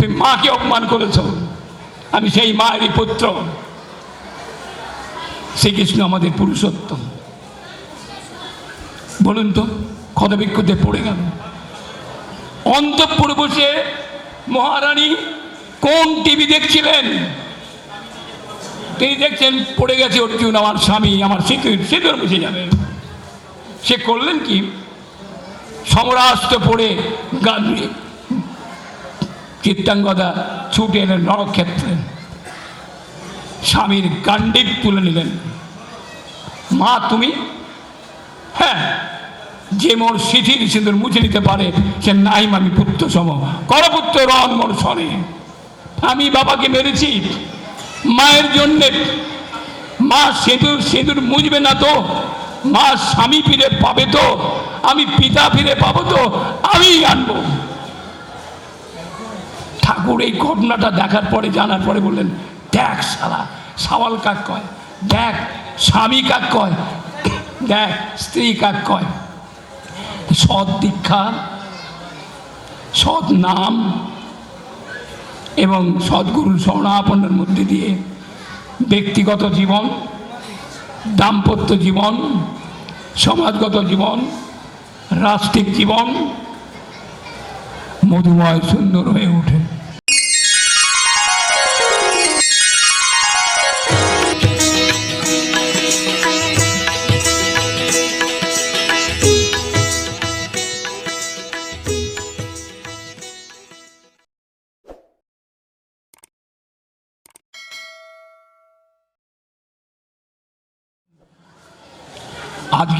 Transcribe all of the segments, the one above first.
তুমি মাকে অপমান করেছ। আমি সেই মায়েরই পুত্র। শ্রীকৃষ্ণ আমাদের পুরুষত্ব বলুন তো ক্ষতবিক্ষতে পড়ে গেল। অন্তঃপুর বসে মহারানী কোন টিভি দেখছিলেন? তিনি দেখছেন, পড়ে গেছে অর্জুন, আমার স্বামী, আমার সিঁদুর সিঁদুর বসে যাবে। সে করলেন কি? সমরাস্ত্র পড়ে গান চিত্তাঙ্গদা ছুটে এলেন নরক্ষেত্রে স্বামীর গান্ডিক তুলে নিলেন। মা, তুমি? হ্যাঁ যে মোর সিথির সিঁদুর মুছে নিতে পারে, সে নাই আমি পুত্র সম। করপুত্র রন মোর সনে আমি বাবাকে মেরেছি, মায়ের জন্যে। মা সিঁদুর সিঁদুর মুছবে না তো। মা স্বামী ফিরে পাবে তো। আমি পিতা ফিরে পাবো তো। আমি আনব। ঠাকুর এই ঘটনাটা দেখার পরে, জানার পরে বললেন, দেখ সালা সাওয়াল কাক কয়, দেখ স্বামী কাক কয়, দেখ স্ত্রী কাক কয়, সৎ দীক্ষা, সৎ নাম এবং সদ্গুরুর শরণাপন্নের মধ্যে দিয়ে ব্যক্তিগত জীবন, দাম্পত্য জীবন, সমাজগত জীবন, রাষ্ট্রিক জীবন, মধুময় সুন্দর হয়ে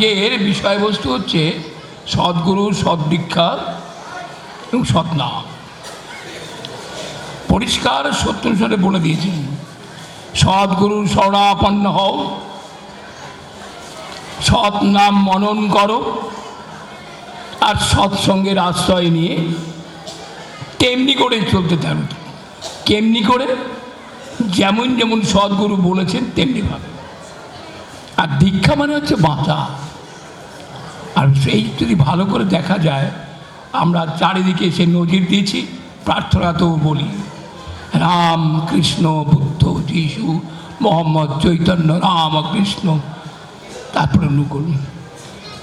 আজকের বিষয়বস্তু হচ্ছে সদ্গুরু, সদ্দীক্ষা এবং সৎনাম পরিষ্কার সত্য অনুসারে বলে দিয়েছেন সদ্গুরুর শরণাপন্ন হও। সৎ নাম মনন করো। আর সৎসঙ্গের আশ্রয় নিয়ে তেমনি করে চলতে থাকো। কেমনি করে? যেমন যেমন সদ্গুরু বলেছেন তেমনিভাবে আর দীক্ষা মানে হচ্ছে বাঁচা। আর সেই যদি ভালো করে দেখা যায়, আমরা চারিদিকে সে নজির দিয়েছি প্রার্থনাতেও বলি। রাম কৃষ্ণ বুদ্ধ যিশু, মোহাম্মদ চৈতন্য রাম কৃষ্ণ তারপরে অনুকূল।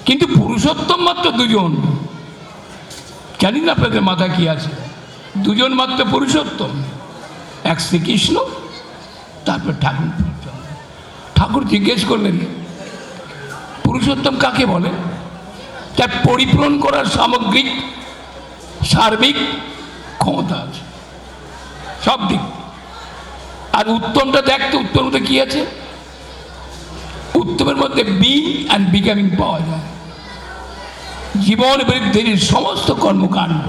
কিন্তু পুরুষোত্তম মাত্র দুজন। জানি না আপনাদের মাথা কি আছে। দুজন মাত্র পুরুষোত্তম। এক শ্রীকৃষ্ণ, তারপর ঠাকুর। ঠাকুর জিজ্ঞেস করলেন, পুরুষোত্তম কাকে বলে? তার পরিপূরণ করার সামগ্রিক, সার্বিক ক্ষমতা আছে। সব দিক। আর উত্তমটা দেখতে উত্তম মধ্যে কি আছে? উত্তমের মধ্যে বি অ্যান্ড বিকামিং পাওয়া যায় জীবন বৃদ্ধির সমস্ত কর্মকাণ্ড।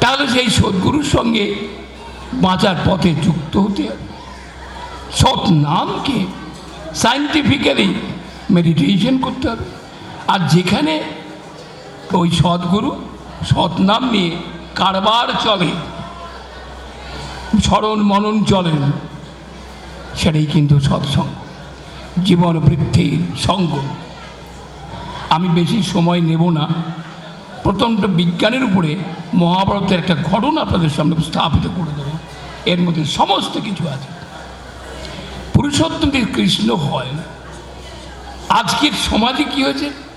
তাহলে সেই সদ্গুরুর সঙ্গে বাঁচার পথে যুক্ত হতে হবে। সৎ নামকে সাইন্টিফিক্যালি মেডিটেশন করতে হবে। যেখানে ওই সদ্গুরু সৎ নাম নিয়ে কারবার চলে, স্মরণ মনন চলেন সেটাই কিন্তু সৎসঙ্গ, জীবন বৃদ্ধির সঙ্গ। আমি বেশি সময় নেব না। প্রথমটা বিজ্ঞানের উপরে মহাভারতের একটা ঘটনা আপনাদের সামনে স্থাপিত করে দেবো। এর মধ্যে সমস্ত কিছু আছে। পুরুষোত্তম কৃষ্ণ হয়। আজকের সমাজে কি হয়েছে?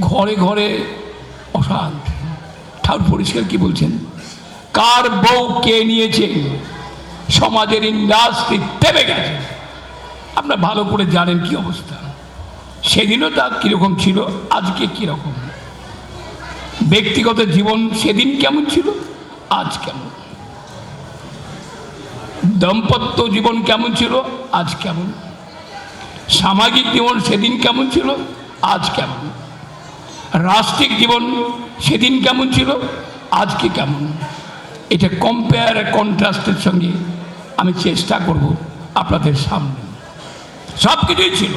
ঘরে ঘরে অশান্তি। ঠাকুর পরিষ্কার কি বলছেন? কার বউ কে নিয়েছে? সমাজের ইন্ডাস্ট্রি তেমে গেছে। আপনার ভালো করে জানেন কি অবস্থা। সেদিনও তা কীরকম ছিল, আজকে কীরকম? ব্যক্তিগত জীবন সেদিন কেমন ছিল? আজ কেমন? দাম্পত্য জীবন কেমন ছিল? আজ কেমন? সামাজিক জীবন সেদিন কেমন ছিল? আজ কেমন? রাষ্ট্রিক জীবন সেদিন কেমন ছিল? আজকে কেমন? এটা কম্পেয়ার কন্ট্রাস্টের সঙ্গে আমি চেষ্টা করব আপনাদের সামনে। সব কিছুই ছিল।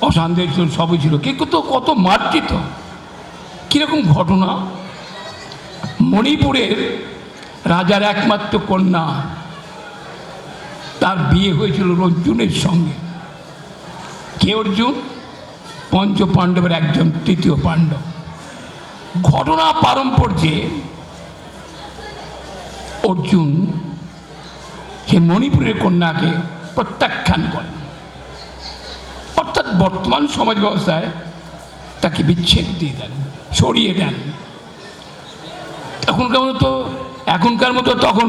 অশান্তি ছিল সবই ছিল। কিন্তু কত মার্জিত কীরকম ঘটনা? মণিপুরের রাজার একমাত্র কন্যা, তার বিয়ে হয়েছিল রঞ্জুনের সঙ্গে। কে অর্জুন? পঞ্চ পাণ্ডবের একজন তৃতীয় পাণ্ডব। ঘটনা পারম্পর্যে অর্জুন সে মণিপুরের কন্যাকে প্রত্যাখ্যান করেন। অর্থাৎ বর্তমান সমাজ ব্যবস্থায় তাকে বিচ্ছেদ দিয়ে দেন, সরিয়ে দেন। এখনকার মতো এখনকার মতো তখন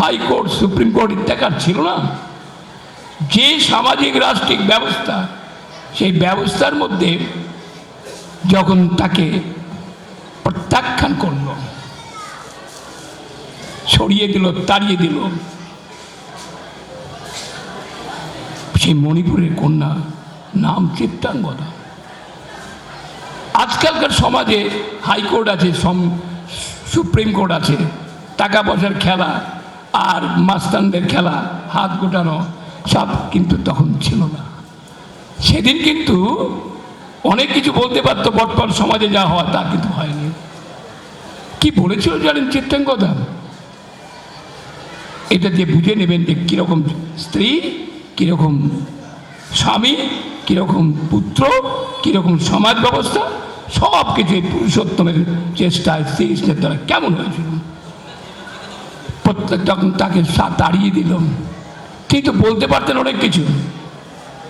হাইকোর্ট সুপ্রিম কোর্ট ইত্যাকার ছিল না। যে সামাজিক রাষ্ট্রিক ব্যবস্থা সেই ব্যবস্থার মধ্যে যখন তাকে প্রত্যাখ্যান করল, সরিয়ে দিল, তাড়িয়ে দিল, সেই মণিপুরের কন্যা নাম চিত্রাঙ্গদা আজকালকার সমাজে হাইকোর্ট আছে সুপ্রিম কোর্ট আছে টাকা পয়সার খেলা আর মাস্তানদের খেলা, হাত গোটানো, সব কিন্তু তখন ছিল না। সেদিন কিন্তু অনেক কিছু বলতে পারতো, বর্তমান সমাজে যা হওয়া তা কিন্তু হয়নি। কি বলেছিল জানেন চিত্রাঙ্গদা এটা দিয়ে বুঝে নেবেন যে কীরকম স্ত্রী, কীরকম স্বামী, কীরকম পুত্র, কীরকম সমাজ ব্যবস্থা, সব কিছু এই পুরুষোত্তমের চেষ্টায় শ্রীকৃষ্ণের দ্বারা কেমন হয়েছিল? প্রত্যেক তাকে তাড়িয়ে দিল। তিনি তো বলতে পারতেন অনেক কিছু।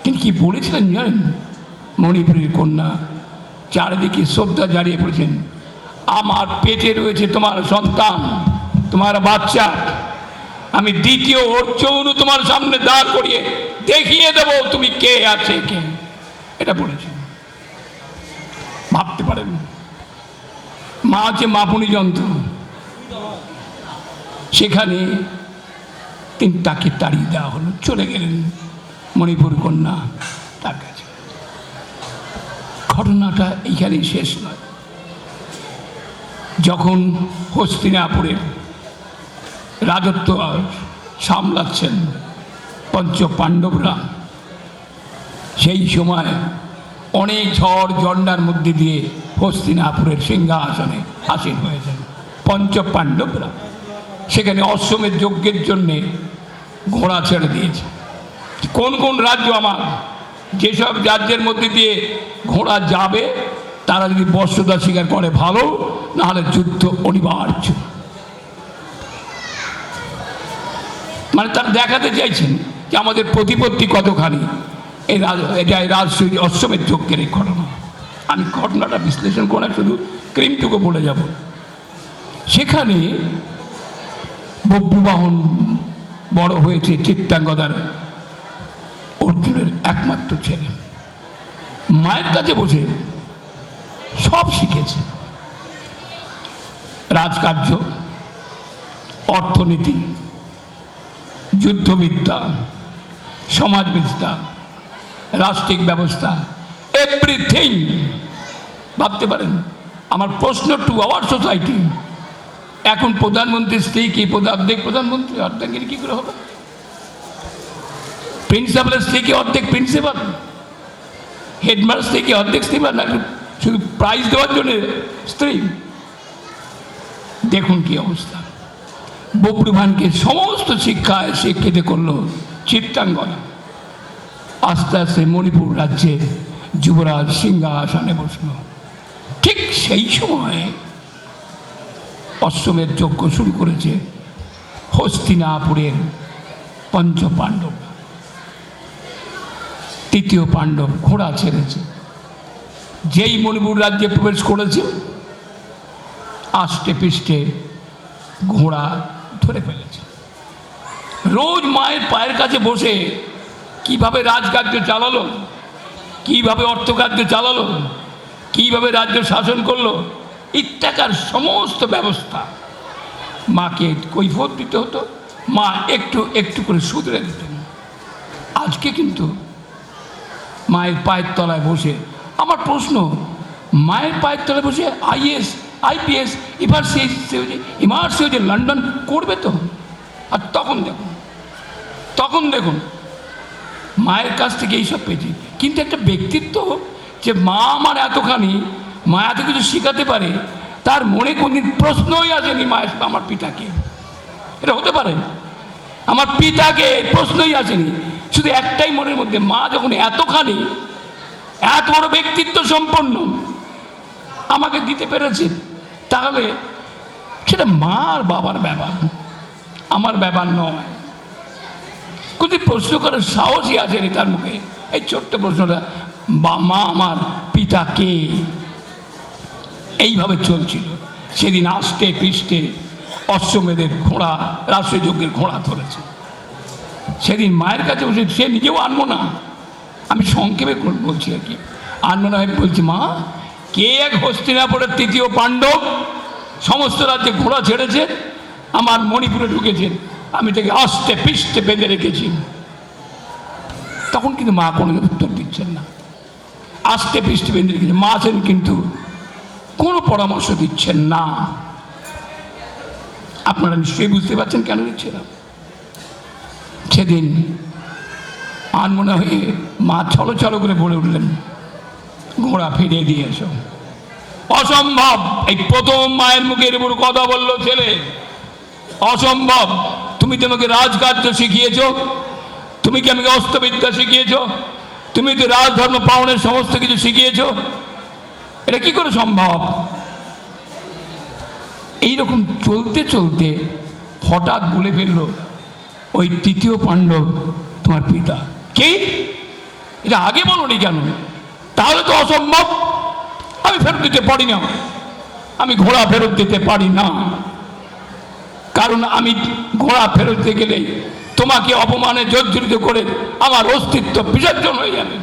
তিনি কি বলেছিলেন জানেন? মণিপুরের কন্যা চারিদিকে শ্রদ্ধা জারিয়ে পড়েছেন। আমার পেটে রয়েছে তোমার সন্তান, তোমার বাচ্চা। আমি দ্বিতীয় অর্জুন তোমার সামনে দাঁড় করিয়ে দেখিয়ে দেব তুমি কে আছে কে। এটা বলেছে ভাবতে পারেন। মা আছে মাপুনি যন্ত্র। সেখানে তিনি তাকে তাড়িয়ে দেওয়া হলো, চলে গেলেন। মণিপুর কন্যা, তার কাছে। ঘটনাটা এইখানেই শেষ নয়। যখন হস্তিনাপুরের রাজত্ব সামলাচ্ছেন পঞ্চ পাণ্ডবরা সেই সময় অনেক ঝড় ঝন্ডার মধ্যে দিয়ে হস্তিনাপুরের সিংহাসনে আসীন হয়েছেন পঞ্চ পাণ্ডবরা সেখানে অশ্বমের যজ্ঞের জন্যে ঘোড়া ছেড়ে দিয়েছে। কোন কোন রাজ্য আমার? যেসব রাজ্যের মধ্যে দিয়ে ঘোড়া যাবে, তারা যদি বর্ষতা স্বীকার করে ভালো, নাহলে যুদ্ধ অনিবার্য। মানে তারা দেখাতে চাইছেন যে আমাদের প্রতিপত্তি কতখানি। এই এটা এই রাজশাহী অশ্বমের যজ্ঞের এই ঘটনা। আমি ঘটনাটা বিশ্লেষণ করে শুধু ক্রিমটুকু বলে যাব। সেখানে বব্রুবাহন বড় হয়েছে চিত্তাঙ্গদার অর্জুনের একমাত্র ছেলে। মায়ের কাছে বসে সব শিখেছে। রাজকার্য, অর্থনীতি, যুদ্ধবিদ্যা, সমাজবিদ্যা, রাষ্ট্রিক ব্যবস্থা এভরিথিং ভাবতে পারেন, আমার প্রশ্ন টু আওয়ার সোসাইটি এখন প্রধানমন্ত্রীর স্ত্রী কি প্রধান- অর্ধেক প্রধানমন্ত্রী অর্ধেকের কি করে হবে? প্রিন্সিপালের স্ত্রী কি অর্ধেক প্রিন্সিপাল হেডমাস্টার স্ত্রী কি অর্ধেক স্ত্রী বা না, শুধু প্রাইজ দেওয়ার জন্য স্ত্রী। দেখুন কি অবস্থা। বব্রুভানকে সমস্ত শিক্ষায় শিক্ষিত করল চিত্রাঙ্গনা। আস্তে আস্তে মণিপুর রাজ্যে যুবরাজ সিংহাসনে বসল। ঠিক সেই সময় অশ্বমের যজ্ঞ শুরু করেছে হস্তিনাপুরের পঞ্চ পাণ্ডব তৃতীয় পাণ্ডব ঘোড়া ছেড়েছে। যেই মণিপুর রাজ্যে প্রবেশ করেছে, আষ্টে পৃষ্ঠে ঘোড়া ধরে ফেলেছে। রোজ মায়ের পায়ের কাছে বসে কীভাবে রাজকার্য চালালো, কীভাবে অর্থকার্য চালালো, কীভাবে রাজ্য শাসন করল, ইত্যাকার সমস্ত ব্যবস্থা মাকে কৈফত দিতে হতো। মা একটু একটু করে শুধরে দিতেন। আজকে কিন্তু মায়ের পায়ের তলায় বসে। আমার প্রশ্ন, মায়ের পায়ের তলায় বসে আইএস, আইপিএস, এবার সে এবার সে যে লন্ডন করবে তো? আর তখন দেখুন তখন দেখুন, মায়ের কাছ থেকে এইসব পেয়েছি। কিন্তু একটা ব্যক্তিত্ব যে মা আমার এতখানি, মা এত কিছু শেখাতে পারে, তার মনে কোনদিন প্রশ্নই আসেনি মায়ের আমার পিতাকে। এটা হতে পারে? আমার পিতাকে প্রশ্নই আসেনি। শুধু একটাই মনের মধ্যে, মা যখন এতখানি, এত বড় ব্যক্তিত্ব সম্পন্ন, আমাকে দিতে পেরেছে, তাহলে সেটা মা আর বাবার ব্যাপার, আমার ব্যাপার নয়। কিন্তু প্রশ্ন করার সাহসই আসেনি তার মুখে। এই ছোট্ট প্রশ্নটা, বা মা আমার পিতা কে? এইভাবে চলছিল। সেদিন আষ্টে পিষ্টে অশ্বমেধের ঘোড়া, রাষ্ট্রযজ্ঞের ঘোড়া ধরেছে। সেদিন মায়ের কাছে বসে সে নিজেও আনব না আমি সংক্ষেপে বলছি আর কি। আনব না আমি বলছি, মা, কে এক হস্তিনাপুরের তৃতীয় পাণ্ডব? সমস্ত রাজ্যে ঘোড়া ছেড়েছে, আমার মণিপুরে ঢুকেছেন আমি তাকে আস্তে পিষ্টে বেঁধে রেখেছি। তখন কিন্তু মা কোনো উত্তর দিচ্ছেন না। আস্তে পিষ্টে বেঁধে রেখেছেন মা আছেন কিন্তু কোনো পরামর্শ দিচ্ছেন না। আপনারা নিশ্চয়ই বুঝতে পারছেন কেন দিচ্ছে না? সেদিন আনমনে হয়ে মা ছলো ছলো করে বলে উঠলেন, ঘোড়া ফিরিয়ে দিয়ে এসো। অসম্ভব! এই প্রথম মায়ের মুখের উপর কথা বলল ছেলে। অসম্ভব! তুমি তোমাকে রাজকার্য শিখিয়েছ। তুমি কি আমাকে অস্ত্রবিদ্যা শিখিয়েছ? তুমি তো রাজধর্ম পালনের সমস্ত কিছু শিখিয়েছ। এটা কি করে সম্ভব? এইরকম চলতে চলতে হঠাৎ বলে ফেলল ওই তৃতীয় পাণ্ডব তোমার পিতা। কে? এটা আগে বলনি কেন? তাহলে তো অসম্ভব। আমি ফেরত দিতে পারি না। আমি ঘোড়া ফেরত দিতে পারি না। কারণ আমি ঘোড়া ফেরত গেলে তোমাকে অপমানে জর্জরিত করে আমার অস্তিত্ব বিসর্জন হয়ে যাবে।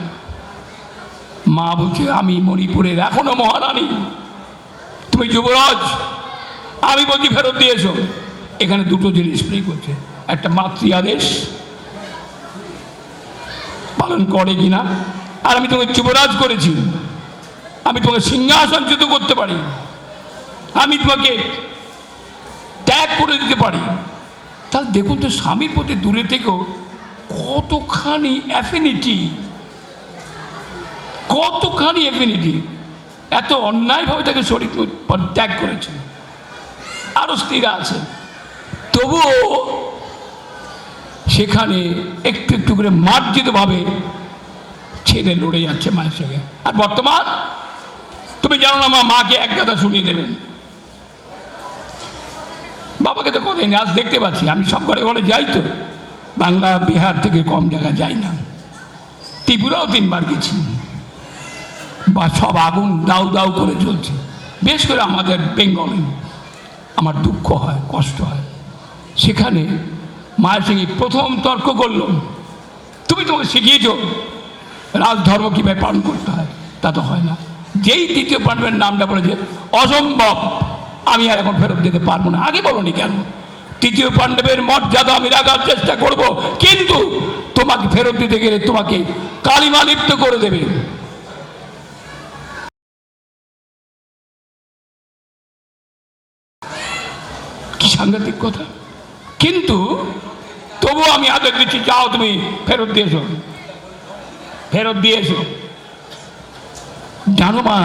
মা বলছে, আমি মণিপুরের এখনও মহারানী। তুমি যুবরাজ, আমি বলছি ফেরত দিয়ে এসো। এখানে দুটো জিনিস প্লে করছে। একটা মাতৃ আদেশ পালন করে কিনা? আর আমি তোমাকে যুবরাজ করেছি। আমি তোমাকে সিংহাসনচ্যুত করতে পারি। আমি তোমাকে ত্যাগ করে দিতে পারি। তাহলে দেখুন তো স্বামীর প্রতি দূরে থেকেও কতখানি অ্যাফিনিটি কতখানি অ্যাফিনিটি এত অন্যায়ভাবে তাকে শরীর ত্যাগ করেছে। আরও স্ত্রীরা আছে। তবুও সেখানে একটু একটু করে মার্জিতভাবে ছেড়ে লড়ে যাচ্ছে মায়ের সঙ্গে। আর বর্তমান, তুমি জানো না আমার মাকে এক কথা শুনিয়ে দেবেন। বাবাকে তো কোথায় আজ দেখতে পাচ্ছি, আমি সব ঘরে ঘরে যাই তো। বাংলা, বিহার থেকে কম জায়গা যাই না। ত্রিপুরাও তিনবার গেছি। বা সব আগুন দাউ দাউ করে চলছে বেশ করে আমাদের বেঙ্গলে আমার দুঃখ হয়, কষ্ট হয়। সেখানে মায়ের সঙ্গে প্রথম তর্ক করল। তুমি তোমাকে শিখিয়েছ, রাজধর্ম কীভাবে পালন করতে হয়, তা তো হয় না। যেই দ্বিতীয় পাণ্ডবের নামটা বলেছে, অসম্ভব, আমি আর এখন ফেরত দিতে পারব না। আগে বলনি কেন? তৃতীয় পাণ্ডবের মর্যাদা আমি রাখার চেষ্টা করব, কিন্তু তোমাকে ফেরত দিতে গেলে তোমাকে কালিমা লিপ্ত করে দেবে। কি সাংঘাতিক কথা। কিন্তু তবু আমি আদেশ দিচ্ছি, যাও তুমি, ফেরত দিয়েছ ফেরত দিয়েছ জানো মা,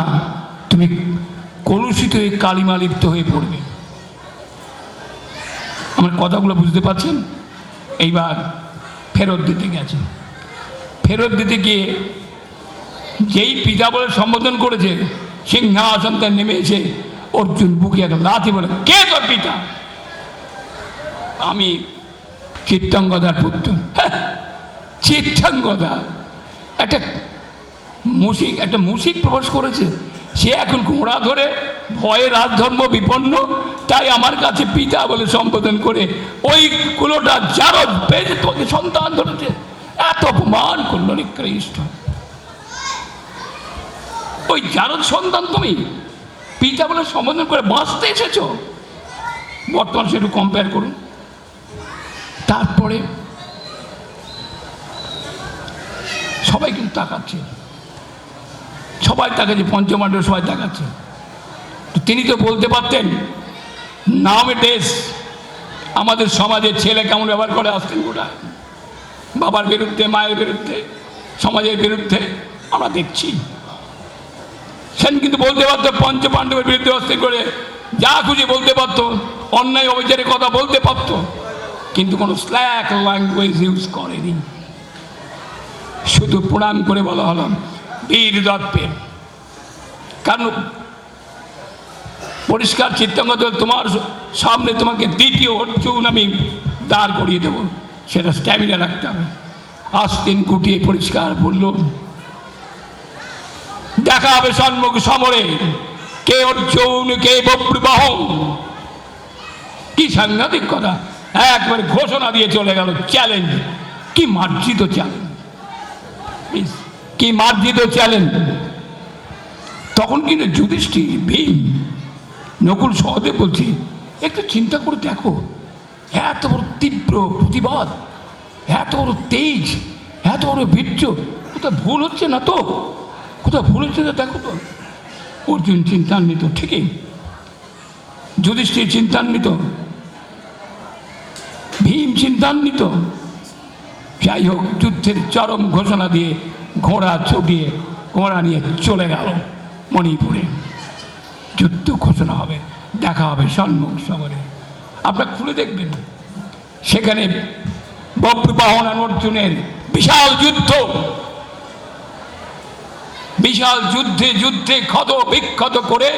তুমি কলুষিত হয়ে কালিমা লিপ্ত হয়ে পড়বে। আমার কথাগুলো বুঝতে পারছেন? এইবার ফেরত দিতে গেছে। ফেরত দিতে গিয়ে যেই পিতা বলে সম্বোধন করেছে সিংহাসন তার নেমে এসে অর্জুন বুকে একটা লাথি বলে, কে তোর পিতা? আমি চিত্তাঙ্গদার পুত্র। চিত্তাঙ্গদা। একটা মুসিক একটা মুসিক প্রবেশ করেছে। সে এখন ঘোড়া ধরে ভয়ে রাজধর্ম বিপন্ন, তাই আমার কাছে পিতা বলে সম্বোধন করে, ওই কুলোটা যারো পেয়েছে তোকে সন্তান ধরেছে। এত অপমান করল নিকৃষ্ট। ওই যারদ সন্তান তুমি? পিতা বলে সম্বোধন করে, বাঁচতে এসেছ? বর্তমান সেটু কম্পেয়ার করুন। তারপরে সবাই কিন্তু তাকাচ্ছে। সবাই তাকাচ্ছে পঞ্চমাণ্ডব সবাই তাকাচ্ছে। তিনি তো বলতে পারতেন, নাম দেশ, আমাদের সমাজের ছেলে কেমন ব্যবহার করে আসতেন গোটা? বাবার বিরুদ্ধে, মায়ের বিরুদ্ধে, সমাজের বিরুদ্ধে আমরা দেখছি। সেন কিন্তু বলতে পারতো, পঞ্চপাণ্ডবের বিরুদ্ধে অস্থির করে যা খুশি বলতে পারতো, অন্যায় অবিচারের কথা বলতে পারতো। কিন্তু কোনো স্ল্যাক ল্যাঙ্গুয়েজ ইউজ করেনি। শুধু প্রণাম করে বলা হলো, বীর দত্তের কারণ পরিষ্কার চিত্তাঙ্গত তোমার সামনে তোমাকে দ্বিতীয় অর্জুন আমি দাঁড় করিয়ে দেবো। সেটা স্ট্যামিনা রাখতে হবে। আস্তিন গুটিয়ে পরিষ্কার বলল, দেখা হবে সম্মুখ সমরে। কে অর্জুন, কে বব্রবাহন কি সাংঘাতিক কথা। একবারে ঘোষণা দিয়ে চলে গেল চ্যালেঞ্জ কি মার্জিত চ্যালেঞ্জ কি মার্জিত চ্যালেঞ্জ তখন কিন্তু যুধিষ্ঠির ভীম নকুল সহদেব বলছি, একটু চিন্তা করে দেখো, এত বড় তীব্র প্রতিবাদ, এত বড় তেজ, এত বড় বীর্য, কোথাও ভুল হচ্ছে না তো? কোথাও ভুল হচ্ছে না দেখো তো? অর্জুন চিন্তান্বিত, ঠিকই। যুধিষ্ঠির চিন্তান্বিত ভীম চিন্তান্বিত যাই হোক যুদ্ধের চরম ঘোষণা দিয়ে ঘোড়া ছুটিয়ে ঘোড়া নিয়ে চলে গেল মণিপুরে। যুদ্ধ ঘোষণা হবে, দেখা হবে সম্মুখ সমরে আপনারা খুলে দেখবেন, সেখানে বব্রবাহন আর অর্জুনের বিশাল যুদ্ধ। বিশাল যুদ্ধে যুদ্ধে ক্ষত বিক্ষত করে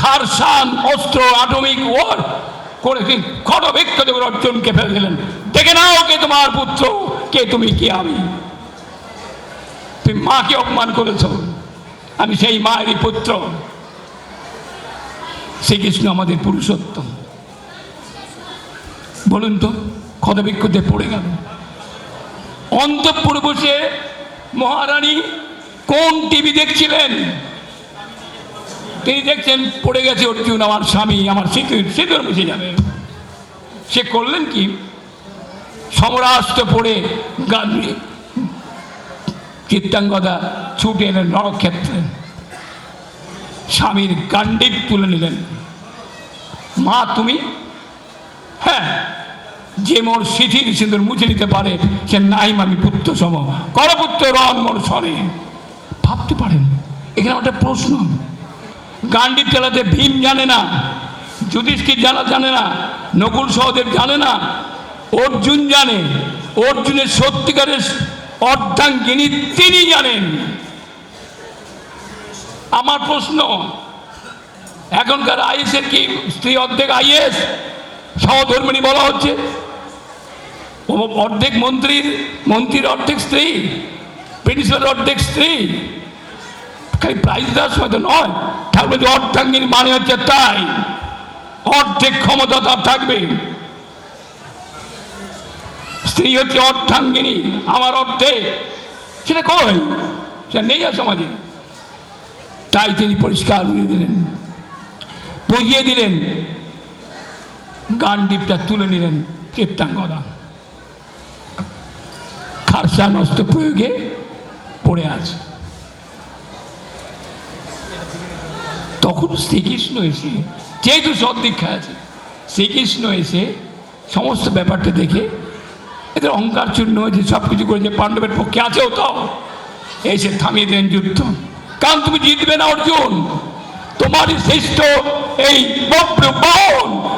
খারসান অস্ত্র আটমিক ওয়ার করে তিনি ক্ষত বিক্ষত করে অর্জুনকে ফেলে দিলেন। দেখে নাও কে তোমার পুত্র, কে তুমি, কে আমি। তুমি মাকে অপমান করেছ। আমি সেই মায়েরই পুত্র। শ্রীকৃষ্ণ আমাদের পুরুষোত্তম। বলুন তো, ক্ষতবিক্ষতে পড়ে গেল। অন্তঃপুর বসে মহারানী কোন টিভি দেখছিলেন? তিনি দেখছেন পড়ে গেছে অর্জুন আমার স্বামী, আমার সিঁদুর সিঁদুর মুছে যাবে। সে করলেন কি? সমরাস্ত্র পড়ে গান কীর্তাঙ্গদা ছুটে এলেন নরক্ষেত্রে। স্বামীর গান্ডিব তুলে নিলেন। মা, তুমি? হ্যাঁ যে মোর সিথির সিঁদুর মুছে নিতে পারে, সে নাইম আমি পুত্র সম। করপুত্র রন মোর সরে ভাবতে পারেন, এখানে একটা প্রশ্ন। গান্ডিব চালাতে ভীম জানে না, যুধিষ্ঠির জানা জানে না, নকুল সহদেব জানে না, অর্জুন জানে, অর্জুনের সত্যিকারের অর্ধাঙ্গিনী তিনি জানেন। আমার প্রশ্ন, এখনকার আইএসের কি স্ত্রী অর্ধেক আইএস? সহধর্মিনী বলা হচ্ছে। অর্ধেক মন্ত্রীর মন্ত্রীর অর্ধেক স্ত্রী প্রিন্সিপাল অর্ধেক স্ত্রী। খালি প্রাইজ দেওয়ার সময় তো নয়। ঠাকুর যে অর্ধাঙ্গিনী মানে হচ্ছে তাই অর্ধেক ক্ষমতা তার থাকবে। স্ত্রী হচ্ছে অর্ধাঙ্গিনী, আমার অর্ধেক। সেটা কই? সেটা নেই আর সমাজে। তাই তিনি পরিষ্কার বুঝিয়ে দিলেন। বুঝিয়ে দিলেন। গান গান্ডিপটা তুলে নিলেন কীর্তাঙ্গদা খারসা নষ্ট প্রয়োগে পড়ে আছে। তখন শ্রীকৃষ্ণ এসে, যেহেতু সদ্দীক্ষা আছে, শ্রীকৃষ্ণ এসে সমস্ত ব্যাপারটা দেখে, এদের অহংকার চূর্ণ হয়েছে সব কিছু করেছে, পাণ্ডবের পক্ষে আছেও তো। এসে থামিয়ে দেন যুদ্ধ। কারণ তুমি জিতবে না, অর্জুন। তোমারই শ্রেষ্ঠ এই বাহন,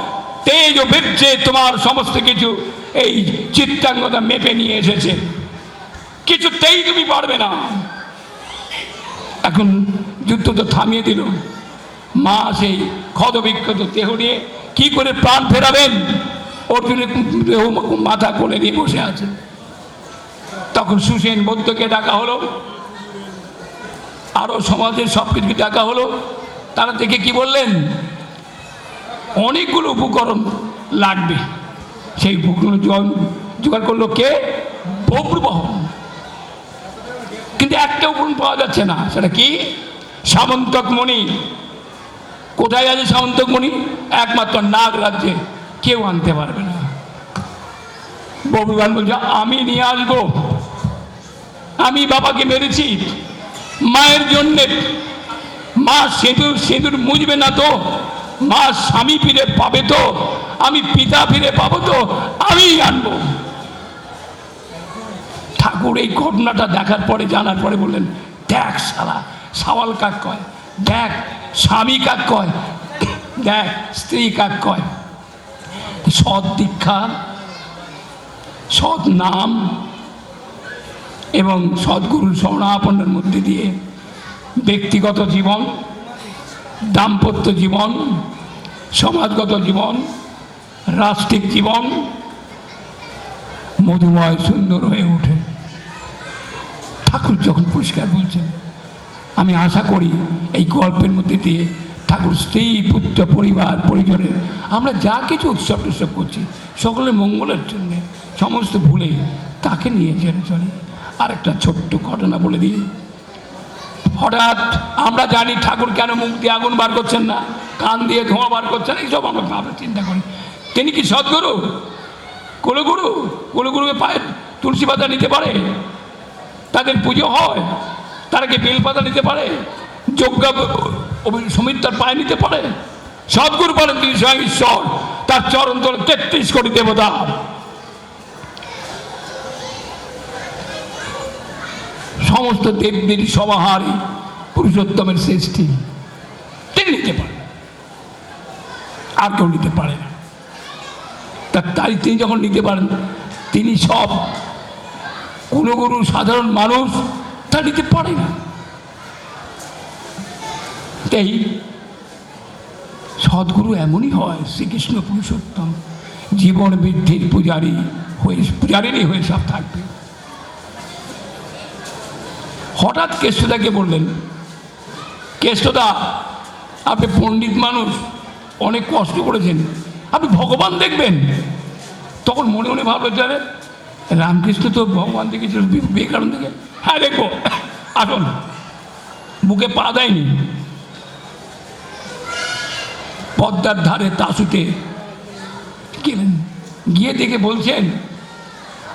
তেজ ও বীর্যে তোমার সমস্ত কিছু এই চিত্তাঙ্গতা মেপে নিয়ে এসেছে। কিছুতেই তুমি পারবে না। এখন যুদ্ধ তো থামিয়ে দিল। মা সেই ক্ষতবিক্ষত দেহ নিয়ে কি করে প্রাণ ফেরাবেন? অর্জুনের দেহ মাথা কোলে নিয়ে বসে আছে। তখন সুসেন বৌদ্ধকে ডাকা হলো। আরও সমাজের সব কিছুকে ডাকা হলো। তারা দেখে কি বললেন? অনেকগুলো উপকরণ লাগবে। সেই উপকরণ জোগাড় করল কে? বব্রবহন কিন্তু একটা উপকরণ পাওয়া যাচ্ছে না। সেটা কি? সামন্তক মণি। কোথায় আছে সামন্তক মণি একমাত্র নাগ রাজ্যে। কেউ আনতে পারবে না। ববুগান বলছে, আমি নিয়ে আসব। আমি বাবাকে মেরেছি। মায়ের জন্যে। মা সেঁদুর সেঁদুর মুজবে না তো। মা স্বামী ফিরে পাবে তো। আমি পিতা ফিরে পাবো তো। আমি আনব। ঠাকুর, এই ঘটনাটা দেখার পরে, জানার পরে বললেন, দেখ সালা সাওয়াল কাক কয়, দেখ স্বামী কাক কয়? দেখ, স্ত্রী কাক কয়? সৎ দীক্ষা, সৎ নাম এবং সদ্গুরুর শরণাপন্নের মধ্যে দিয়ে ব্যক্তিগত জীবন, দাম্পত্য জীবন, সমাজগত জীবন, রাষ্ট্রিক জীবন মধুময় সুন্দর হয়ে ওঠে। ঠাকুর যখন পরিষ্কার বলছেন আমি আশা করি এই গল্পের মধ্যে দিয়ে ঠাকুর স্ত্রী, পুত্র, পরিবার, পরিজনের আমরা যা কিছু উৎসব টুৎসব করছি, সকলের মঙ্গলের জন্য সমস্ত ভুলে তাকে নিয়ে জেনে চলি। আর একটা ছোট্ট ঘটনা বলে দিই। হঠাৎ আমরা জানি ঠাকুর কেন মুখ দিয়ে আগুন বার করছেন না, কান দিয়ে ধোঁয়া বার করছেন, এইসব আমরা ভাবে চিন্তা করি। তিনি কি সদ্গুরু? কুলগুরু? কুলগুরুকে পায়ে তুলসী পাতা নিতে পারে? তাদের পুজো হয়? তারা কি বেল পাতা নিতে পারে? যজ্ঞ সমিত তার পায়ে নিতে পারে? সদ্গুরু বলেন তিনি স্বয়ং ঈশ্বর, তার চরণ তলে তেত্রিশ কোটি দেবতা। সমস্ত দেবদেবী সমাহারী পুরুষোত্তমের সৃষ্টি তিনি নিতে পারেন। আর কেউ নিতে পারে না। তা তাই তিনি যখন নিতে পারেন, তিনি সব কোনো গুরু সাধারণ মানুষ তা নিতে পারে না। তাই সদ্গুরু এমনই হয় শ্রীকৃষ্ণ পুরুষোত্তম জীবন বৃদ্ধির পূজারী হয়ে পূজারীরই হয়ে সব থাকবে। হঠাৎ কেষ্টদাকে বললেন কেষ্টদা আপনি পণ্ডিত মানুষ অনেক কষ্ট করেছেন। আপনি ভগবান দেখবেন? তখন মনে মনে ভাবলো যে আরে, রামকৃষ্ণ তো ভগবান বি- বিবেকানন্দ থেকে। হ্যাঁ দেখব আসুন। বুকে পা দেয়নি। পদ্মার ধারে তাসুতে গেলেন। গিয়ে দেখে বলছেন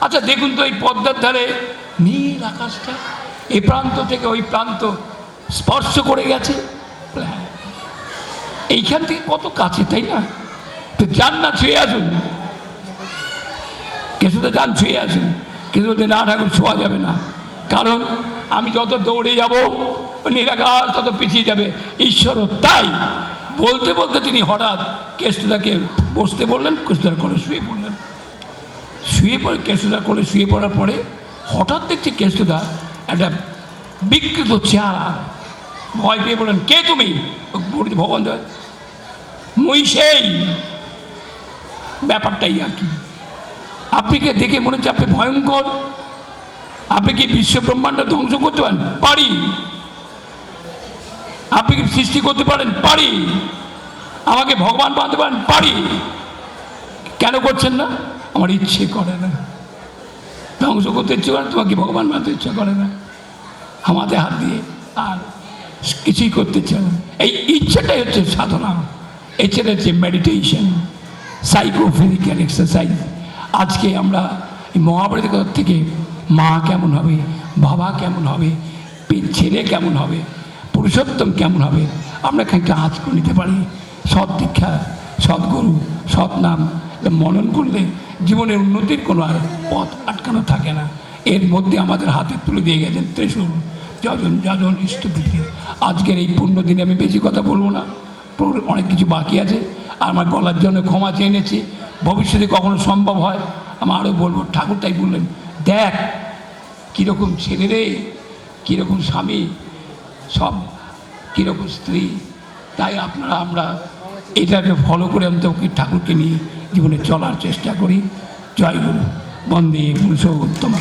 আচ্ছা দেখুন তো এই পদ্মার ধারে নীল আকাশটা, এ প্রান্ত থেকে ওই প্রান্ত স্পর্শ করে গেছে। এইখান থেকে কত কাছে, তাই না? তো যান না, ছুঁয়ে আসুন। কিছুতে যান ছুঁয়ে আসুন কিছুতে না ঠাকুর ছোঁয়া যাবে না। কারণ আমি যত দৌড়ে যাব, নিরাকার তত পিছিয়ে যাবে। ঈশ্বরও তাই। বলতে বলতে তিনি হঠাৎ কেষ্টদাকে বসতে বললেন, কেষ্টদার করে শুয়ে পড়লেন। শুয়ে পড়ে, কেষ্টদার করে শুয়ে পড়ার পরে হঠাৎ দেখছি কেষ্টদা একটা বিকৃত চেহারা। ভয় পেয়ে বললেন, কে তুমি? ভগবান মুই সেই। ব্যাপারটাই আর কি। আপনি কে দেখে মনে হচ্ছে আপনি ভয়ঙ্কর। আপনি কি বিশ্ব ব্রহ্মাণ্ড ধ্বংস করতে পারেন? পারি। আপনি কি সৃষ্টি করতে পারেন? পারি। আমাকে ভগবান বানাতে পারেন? পারি। কেন করছেন না? আমার ইচ্ছে করে না। ধ্বংস করতে ইচ্ছে করে তোমাকে ভগবান বানাতে ইচ্ছে করে না। আমাদের হাত দিয়ে আর কিছুই করতে চায় না। এই ইচ্ছেটাই হচ্ছে সাধনা। ইচ্ছাটা হচ্ছে মেডিটেশন সাইকোফিজিক্যাল এক্সারসাইজ আজকে আমরা এই মহাভারতের থেকে মা কেমন হবে, বাবা কেমন হবে ছেলে কেমন হবে, পুরুষোত্তম কেমন হবে, আমরা খানিকটা আঁচ করে নিতে পারি। সৎ দীক্ষা, সদ্গুরু সৎ নাম মনন করলে জীবনের উন্নতির কোনো আর পথ আটকানো থাকে না। এর মধ্যে আমাদের হাতে তুলে দিয়ে গেছেন ত্রিশূল। যজন যজন ইষ্টবৃত্তি আজকের এই পূর্ণ দিনে আমি বেশি কথা বলব না। অনেক কিছু বাকি আছে। আর আমার গলার জন্য ক্ষমা চেয়ে এনেছি ভবিষ্যতে কখনো সম্ভব হয়? আমার আরও বলব ঠাকুর তাই বললেন, দেখ, কীরকম ছেলে রে, কীরকম স্বামী, সব কীরকম স্ত্রী। তাই আপনারা, আমরা এটাকে ফলো করে আমি তোকে ঠাকুরকে নিয়ে জীবনে চলার চেষ্টা করি। জয় গুরু, বন্দে পুরুষ উত্তম